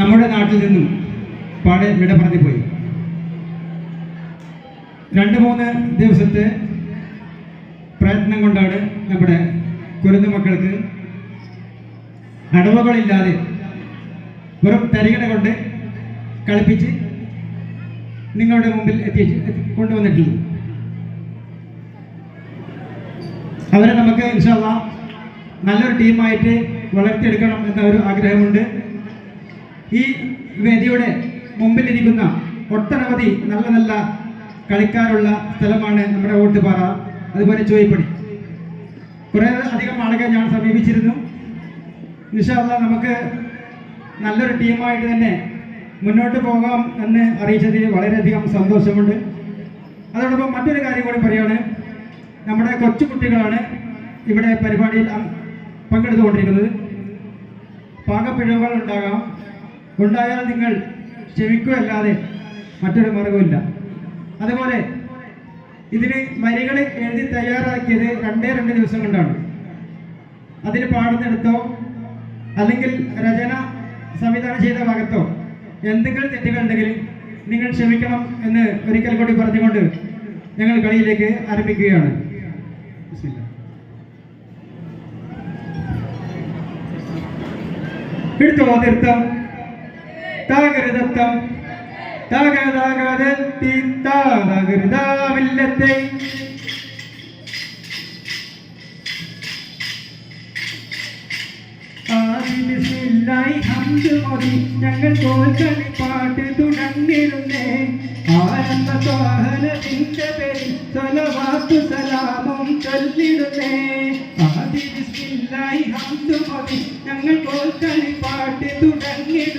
നമ്മുടെ നാട്ടിൽ നിന്നും പാടെ വിട പറഞ്ഞു പോയി രണ്ട് മൂന്ന് ദിവസത്തെ പ്രയത്നം കൊണ്ടാണ് നമ്മുടെ കുരുന്ന മക്കൾക്ക് അടവുകളില്ലാതെ വെറും തരികട കൊണ്ട് കളിപ്പിച്ച് നിങ്ങളുടെ മുമ്പിൽ എത്തി കൊണ്ടുവന്നിട്ടുള്ളത്. അവരെ നമുക്ക് ഇൻഷാല്ല നല്ലൊരു ടീമായിട്ട് വളർത്തിയെടുക്കണം എന്ന ഒരു ആഗ്രഹമുണ്ട്. ഈ വേദിയുടെ മുമ്പിലിരിക്കുന്ന ഒട്ടനവധി നല്ല നല്ല കളിക്കാരുള്ള സ്ഥലമാണ് നമ്മുടെ ഓട്ടുപാറ. അതുപോലെ ചോയിപ്പടി കുറേ അധികം ആളുകൾ ഞാൻ സമീപിച്ചിരുന്നു. നിഷാദ നമുക്ക് നല്ലൊരു ടീമായിട്ട് തന്നെ മുന്നോട്ട് പോകാം എന്ന് അറിയിച്ചതിൽ വളരെയധികം സന്തോഷമുണ്ട്. അതോടൊപ്പം മറ്റൊരു കാര്യം കൂടി പറയുകയാണ് നമ്മുടെ കൊച്ചു കുട്ടികളാണ് ഇവിടെ പരിപാടിയിൽ പങ്കെടുത്തുകൊണ്ടിരിക്കുന്നത്. പാകപ്പിഴവുകൾ ഉണ്ടാകാം. ഉണ്ടായാൽ നിങ്ങൾ ക്ഷമിക്കുകയല്ലാതെ മറ്റൊരു മാർഗമില്ല അതുപോലെ ഇതിന് വരികൾ എഴുതി തയ്യാറാക്കിയത് രണ്ടേ രണ്ട് ദിവസം കൊണ്ടാണ്. അതിന് പാടുന്നിടത്തോ അല്ലെങ്കിൽ രചന സംവിധാനം ചെയ്ത ഭാഗത്തോ എന്തെങ്കിലും തെറ്റുകൾ ഉണ്ടെങ്കിൽ നിങ്ങൾ ക്ഷമിക്കണം എന്ന് ഒരിക്കൽ കൂടി പറഞ്ഞുകൊണ്ട് ഞങ്ങൾ കളിയിലേക്ക് ആരംഭിക്കുകയാണ്. എടുത്തോ തീർത്ഥം താകരുതത്തം തകതകതെത്തി മോദി ഞങ്ങൾ തോൽക്കളി പാട്ട് തുടങ്ങിരുന്നേ ആരംഭ സ്വാഹനത്തിന്റെ പേരിൽ സലവാത്തു സലാമും ഹംദ് മോദി ഞങ്ങൾ തോൽക്കളി പാട്ട് തുടങ്ങിടുന്നേ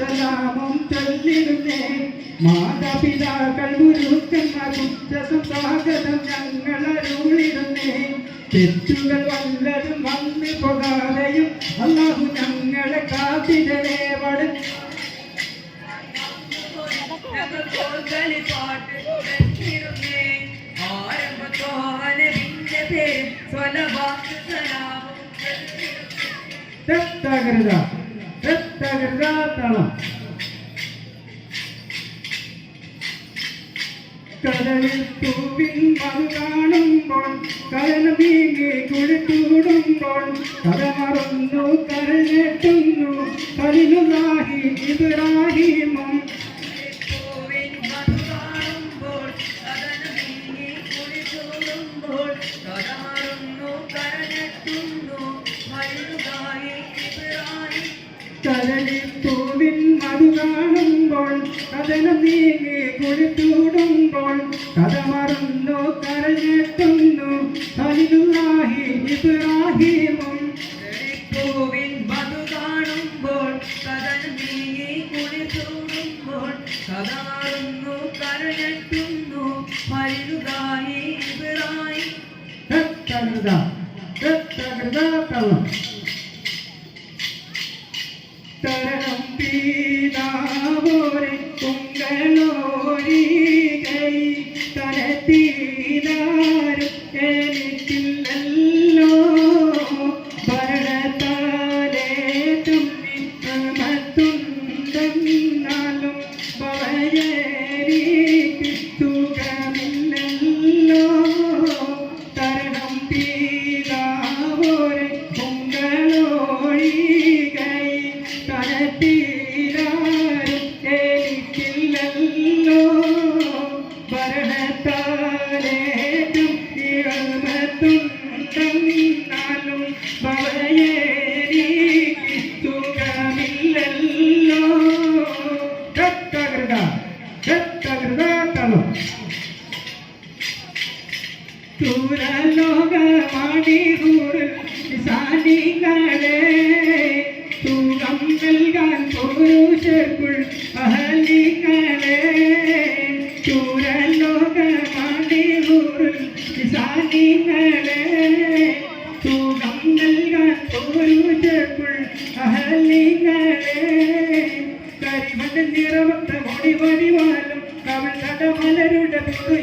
സലാമും ചൊല്ലിരുന്നേ മാതാപിതാക്കൾ ഗുരുക്കന്മാർ ഉച്ചസം സ്വാഗതം ഞങ്ങൾ അരുളിരുന്നേ തെറ്റുകൾ വല്ലതും വന്നു പോകാതെയും അള്ളാഹു ഞങ്ങളെ തെറ്റാകരുത. തെറ്റാകരുത തളം കടലിൽ പൂവിൻ മറു കാണുമ്പോൾ കടൽ നീങ്ങി കുളിത്തൂടുമ്പോൾ കട മറന്നു ഇബ്രാഹിമും മറു കാണുമ്പോൾ കടൽ നീങ്ങി കുഴിത്തൂടുമ്പോൾ കഥ മറന്നു കരഞ്ഞെത്തുന്നു കലിലുലാഹി ഇബ്രാഹിമും പൂവിൻ മധു കാണുമ്പോൾ കഥൻ നീങ്ങി കുളിച്ചൂടുമ്പോൾ കഥ മാറുന്നു കരഞ്ഞെത്തുന്നു മരുതായി ഇവരായി തെറ്റാകരുത തെറ്റാകരുത തളം തരണം പീതാവോരെ പൊങ്കലോരികൈ തരത്തീതാരും എനിക്കില്ലല്ലോ ദൂരലോകമാണികൂറിൽ സാനികളെ സുഖം നൽകാൻ പുരുഷർക്കുൾ അഹലികളെ ദൂരലോകമാണികൂറിൽ സാനികളെ സുഖം നൽകാൻ പുരുഷർക്കുൾ അഹലികളെ കരിമണ നിറവത്ത മൊഴി വടിവാലും കവൾ തടമലരുടെ പുതു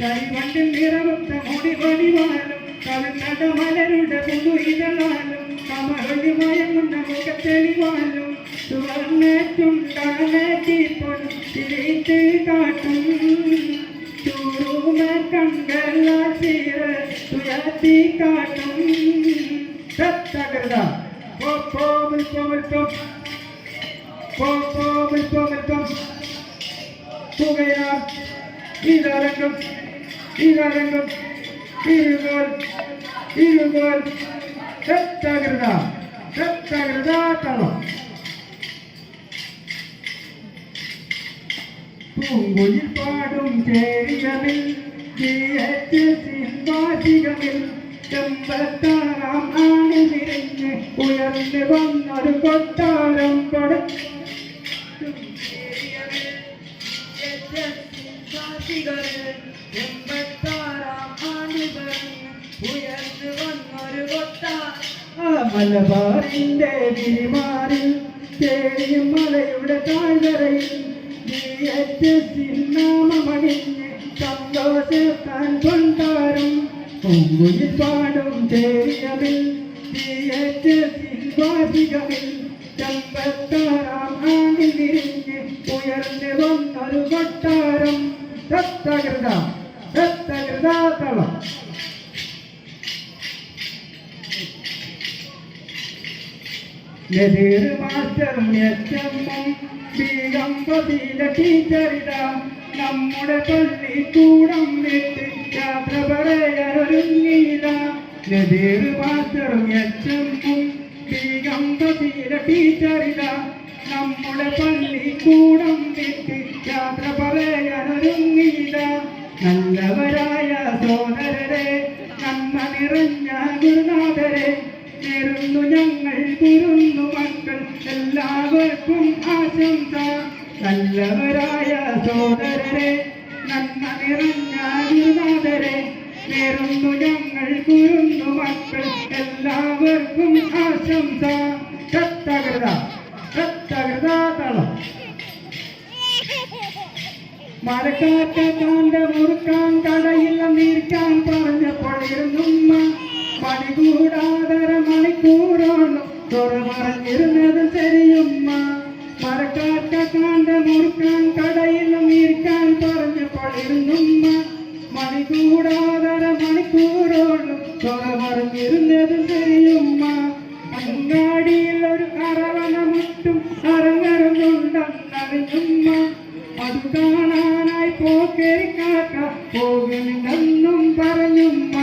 കൈവണ്ടിൽ നിറവുത്ത മുടി കൊടിവാലും കവിനട മലരുടെ പുതു ഇതളാലും മയങ്ങുന്ന മുഖത്തെളിവാലും സുവർണറ്റുണ്ടാനേറ്റിപ്പോൾ തിരിച്ച് കാട്ടും. ചൂടുമ കണ്ടീര തുയർത്തി കാട്ടും. തകൃത പോ പോ വിൽപ്പോ വിൽപ്പോ പോ. പോ വിൽപ്പോ വിൽപ്പോ പുകയാർ ഇതരംഗം ഇതരംഗം ഇരുകോൽ ഇരുകോൽ തകൃത തകൃത തളം പൂങ്കുയിൽ പാടും ചേരികളിൽ സിംഹാസികളിൽ ചെമ്പത്താറാം ആണ് നിറഞ്ഞ് ഉയർന്നു വന്നൊരു കൊട്ടാരം കൊടുത്തു മലബാറിന്റെ വിരിമാറിൽ തേടിയും മലയുടെ താഴ്വരയിൽ നാമമണിഞ്ഞ് സന്തോഷത്താൻ കൊണ്ടാരും പൊങ്കുയിൽ പാടും ചേരിയമിൽ വാസികമിൽ ചമ്പത്താറാം ആണി തിരിഞ്ഞ് ഉയർന്നു വന്നൊരു കൊട്ടാരം. തത്തകൃത തത്തകൃത തളം നദീർ മാസ്റ്ററും എച്ചമ്മും ബീഗംപതിയിലെ ടീച്ചറിത. നമ്മുടെ പള്ളിക്കൂടം വിട്ട് യാത്ര പറയാനൊരുങ്ങിയില്ല നദീർ മാസ്റ്ററും എച്ചമ്മും ബീഗംപതിയിലെ ടീച്ചറിത. നമ്മുടെ പള്ളിക്കൂടം വിട്ട് യാത്ര പറയാനൊരുങ്ങിയില്ല. നല്ലവരായ സോദരരെ നന്മ നിറഞ്ഞ ഗുരുനാഥരെ നേരുന്നു ഞങ്ങൾ കുരുന്നു മക്കൾ എല്ലാവർക്കും ആശംസ. നല്ലവരായ സോദരരെ നന്മ നിറഞ്ഞ ഗുരുനാഥരെ നേരുന്നു ഞങ്ങൾ കുരുന്നു മക്കൾ എല്ലാവർക്കും ആശംസ. സത്തകൃത സത്തകൃത തളം മരക്കാറ്റ കാണ്ട മുറുക്കാൻ കടയില്ല നീർക്കാൻ പറഞ്ഞപ്പോൾ ഇരുന്നുമ്മ മണികൂടാതര മണിക്കൂറോളം തുറമറിഞ്ഞിരുന്നത് ശരിയുമ്മ. മരക്കാറ്റ കാണ്ട മുറുക്കാൻ കടയില്ല നീർക്കാൻ പറഞ്ഞപ്പോൾ ഇരുന്നുമ്മ മണികൂടാതര മണിക്കൂറോളം തുറമറിഞ്ഞിരുന്നത് ശരിയുമ്മ. അങ്ങാടിയിൽ ഒരു അറവന മുട്ടും അരങ്ങറുന്നുണ്ടെന്നറിഞ്ഞുമ്മ അത് പോകുന്നുണ്ടെന്നും പറഞ്ഞുമ്മ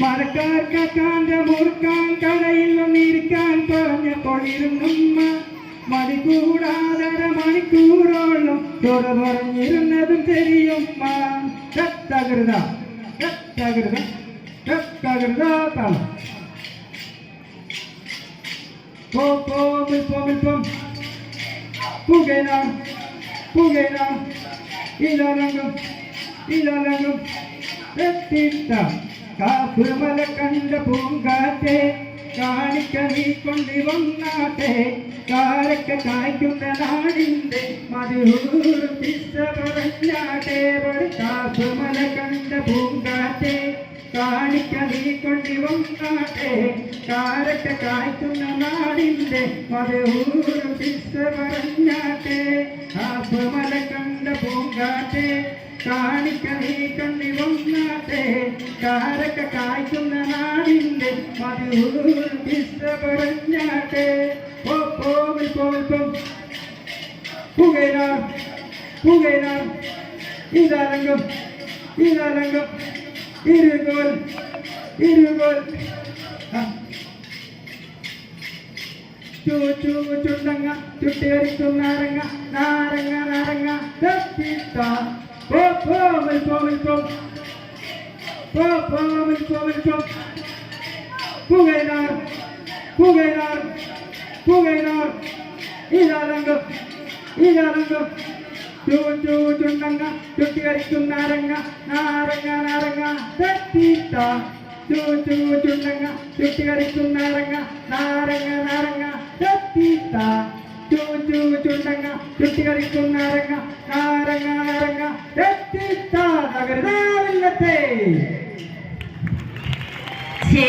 മരക്കാർക്ക് കാന്റെ മുറുക്കാൻ കടയിൽ വന്നിരിക്കാൻ പറഞ്ഞപ്പോൾ ഇരുന്നുമ്മ മണിക്കൂടാതര മണിക്കൂറോളം തുറ പറഞ്ഞിരുന്നതും ശരിയുമ്മ കത്തകൃത കത്തകൃത കത്തകൃത തളം. പോ പോ ഇലരംഗം എത്തിട്ട കാപ്പുമല കണ്ട പൂങ്കാറ്റെ കാണിക്ക നീ കൊണ്ടി വന്നാട്ടെ. കാരക്ക കായ്ക്കുന്ന നാടിന്റെ മധുർ പിസ്ത പറഞ്ഞാട്ടെ. കാപ്പുമല കണ്ട പൂങ്കാറ്റെ കാണിക്ക നീ കൊണ്ടി വന്നാട്ടെ. കാരക്ക കായ്ക്കുന്ന നാടിന്റെ മധുർ പിസ്സ പറഞ്ഞാട്ടെ. കാപ്പുമല കണ്ട പൂങ്കാറ്റെ കാണിക്ക കണ്ണി കൊണ്ടി വന്നാട്ടെ കാരക്ക കായ്ക്കുന്ന നാടിന്റെ മധുർ പിസ്സ പറഞ്ഞാട്ടെ ഓ പോവിൽ പോവിൽ പോ. പുകയിലാർ പുകയിലാർ. ഇതരംഗം ഇതരംഗം. ഇരുകോൽ ഇരുകോൽ. ചുണ്ടങ്ങ ചുട്ടിയരിക്കും നാരങ്ങ നാരങ്ങ നാരങ്ങ. തപ്പിത്ത പോ പോ വിൽപ്പോ വിൽപ്പോ പോ പോ വിൽപ്പോ വിൽപ്പോ പുകയിലാർ പുകയിലാർ പുകയിലാർ ഇതരംഗം ഇതരംഗം ചൂ ചൂ ചുണ്ടങ്ങ ചുട്ടിയരിക്കും നാരങ്ങ നാരങ്ങ നാരങ്ങ തപ്പിത്ത ചൂ ചുണ്ടങ്ങ ചുട്ടിയരിക്കും നാരങ്ങ നാരങ്ങ നാരങ്ങ എത്തിത്താ നഗരതാവില്ലത്തെ